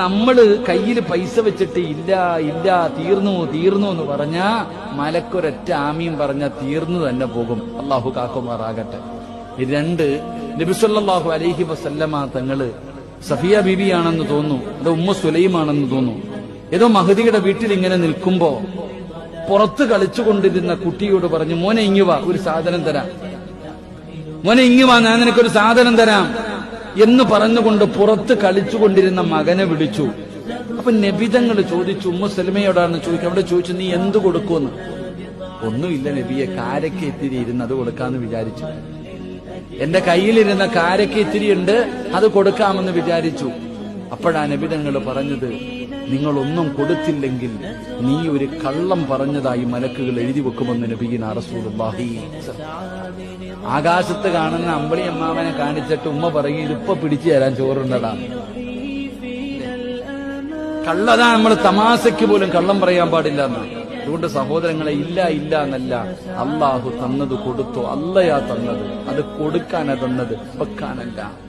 നമ്മൾ കയ്യിൽ പൈസ വെച്ചിട്ട് ഇല്ല ഇല്ല തീർന്നു തീർന്നു എന്ന് പറഞ്ഞാ മലക്കൊരൊറ്റ ആമിയും പറഞ്ഞ തീർന്നു തന്നെ പോകും. അള്ളാഹു കാക്കുമാറാകട്ടെ. രണ്ട് നബിസല്ലാഹു അലൈഹി വസല്ലമ തങ്ങൾ സഫിയ ബിബി ആണെന്ന് തോന്നുന്നു അതോ ഉമ്മ സുലൈമാണെന്ന് തോന്നുന്നു. ഏതോ മഹദിയുടെ വീട്ടിൽ ഇങ്ങനെ നിൽക്കുമ്പോ പുറത്ത് കളിച്ചുകൊണ്ടിരുന്ന കുട്ടിയോട് പറഞ്ഞു മോനെ ഇങ്ങുവാ ഒരു സാധനം തരാം. മോനെ ഇങ്ങുവാ ഞാൻ നിനക്കൊരു സാധനം തരാം. എന്ന് പറഞ്ഞുകൊണ്ട് പുറത്ത് കളിച്ചുകൊണ്ടിരുന്ന മകനെ വിളിച്ചു. അപ്പൊ നബിതങ്ങൾ ചോദിച്ചു ഉമ്മ സലമയോടാണ് ചോദിക്കുക അവിടെ ചോദിച്ചു നീ എന്ത് കൊടുക്കുമെന്ന്? ഒന്നുമില്ല നബിയെ കാരക്ക ഇത്തിരി ഇരുന്ന് അത് കൊടുക്കാന്ന് വിചാരിച്ചു. എന്റെ കയ്യിലിരുന്ന കാരക്ക ഇത്തിരി ഉണ്ട് അത് കൊടുക്കാമെന്ന് വിചാരിച്ചു. അപ്പോഴാ നബിതങ്ങൾ പറഞ്ഞത് നിങ്ങൾ ഒന്നും കൊടുത്തില്ലെങ്കിൽ നീ ഒരു കള്ളം പറഞ്ഞതായി മലക്കുകൾ എഴുതി വെക്കുമെന്ന് നബീന റസൂലുള്ളാഹി ആകാശത്ത് കാണുന്ന അമ്പളി അമ്മാവനെ കാണിച്ചിട്ട് ഉമ്മ പറയും ഇതിപ്പ പിടിച്ചു തരാൻ ചോറുണ്ടടാ. കള്ളതാ നമ്മൾ തമാശയ്ക്ക് പോലും കള്ളം പറയാൻ പാടില്ല എന്ന് അതുകൊണ്ട് സഹോദരങ്ങളെ ഇല്ല ഇല്ല എന്നല്ല. അള്ളാഹു തന്നത് കൊടുത്തു. അല്ലയാ തന്നത്. അത് കൊടുക്കാനാ തന്നത്. വെക്കാനല്ല.